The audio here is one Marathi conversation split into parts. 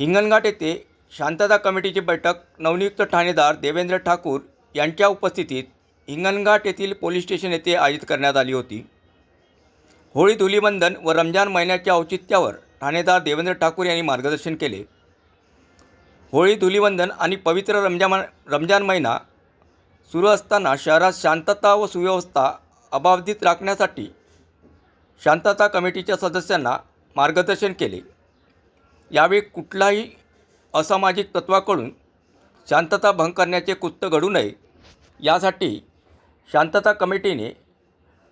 हिंगणघाट येथे शांतता कमिटीची बैठक नवनियुक्त ठाणेदार देवेंद्र ठाकूर यांच्या उपस्थितीत हिंगणघाट येथील पोलीस स्टेशन येथे आयोजित करण्यात आली होती. होळी धुलीवंदन व रमजान महिन्याच्या औचित्यावर ठाणेदार देवेंद्र ठाकूर यांनी मार्गदर्शन केले. होळी धुलीवंदन आणि पवित्र रमजान रमजान महिना सुरू असताना शहरात शांतता व सुव्यवस्था अबाधित राखण्यासाठी शांतता कमिटीच्या सदस्यांना मार्गदर्शन केले. यावेळी कुठलाही असामाजिक तत्वाकडून शांतता भंग करण्याचे कृत्य घडू नये यासाठी शांतता कमिटीने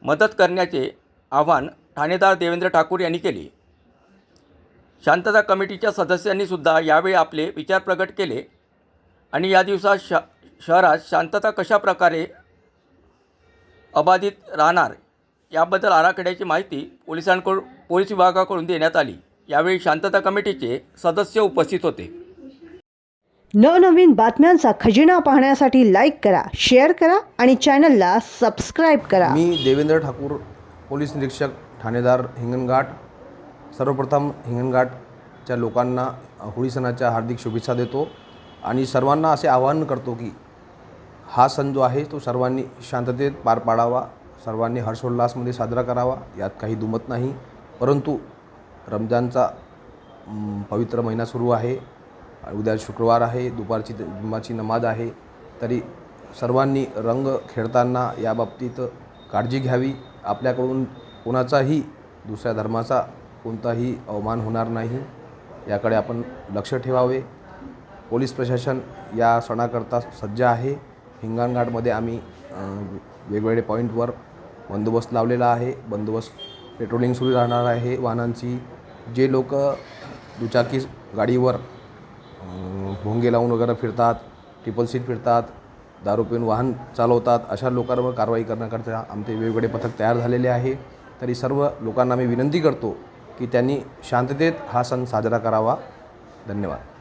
मदत करण्याचे आवाहन ठाणेदार देवेंद्र ठाकूर यांनी केले. शांतता कमिटीच्या सदस्यांनीसुद्धा यावेळी आपले विचार प्रकट केले आणि या दिवसात श शहरात शांतता कशा प्रकारे अबाधित राहणार याबद्दल आराखड्याची माहिती पोलिसांकडून पोलीस विभागाकडून देण्यात आली. यावेळी शांतता कमिटीचे सदस्य उपस्थित होते. नवनवीन बातम्यांचा खजिना पाहण्यासाठी लाईक करा शेअर करा आणि चॅनलला सबस्क्राईब करा. मी देवेंद्र ठाकूर पोलीस निरीक्षक ठाणेदार हिंगणघाट सर्वप्रथम हिंगणघाटच्या लोकांना होळी सणाच्या हार्दिक शुभेच्छा देतो आणि सर्वांना असे आवाहन करतो की हा सण जो आहे तो सर्वांनी शांततेत पार पाडावा सर्वांनी हर्षोल्लासमध्ये साजरा करावा यात काही दुमत नाही. परंतु रमजानचा पवित्र महिना सुरू आहे उद्या शुक्रवार आहे दुपारची जुम्माची नमाज आहे. तरी सर्वांनी रंग खेळताना याबाबतीत काळजी घ्यावी. आपल्याकडून कोणाचाही दुसऱ्या धर्माचा कोणताही अवमान होणार नाही. याकडे आपण लक्ष ठेवावे. पोलीस प्रशासन या सणाकरता सज्ज आहे. हिंगणघाटमध्ये आम्ही वेगवेगळे पॉईंटवर बंदोबस्त लावलेला आहे. बंदोबस्त पेट्रोलिंग सुरू राहणार आहे वाहनांची. जे लोक दुचाकी गाडीवर भोंगे लावून वगैरे फिरतात ट्रिपल सीट फिरतात दारू पिऊन वाहन चालवतात अशा लोकांवर कारवाई करण्याकरता आमचे वेगवेगळे पथक तयार झालेले आहे. तरी सर्व लोकांना मी विनंती करतो की त्यांनी शांततेत हा सण साजरा करावा. धन्यवाद.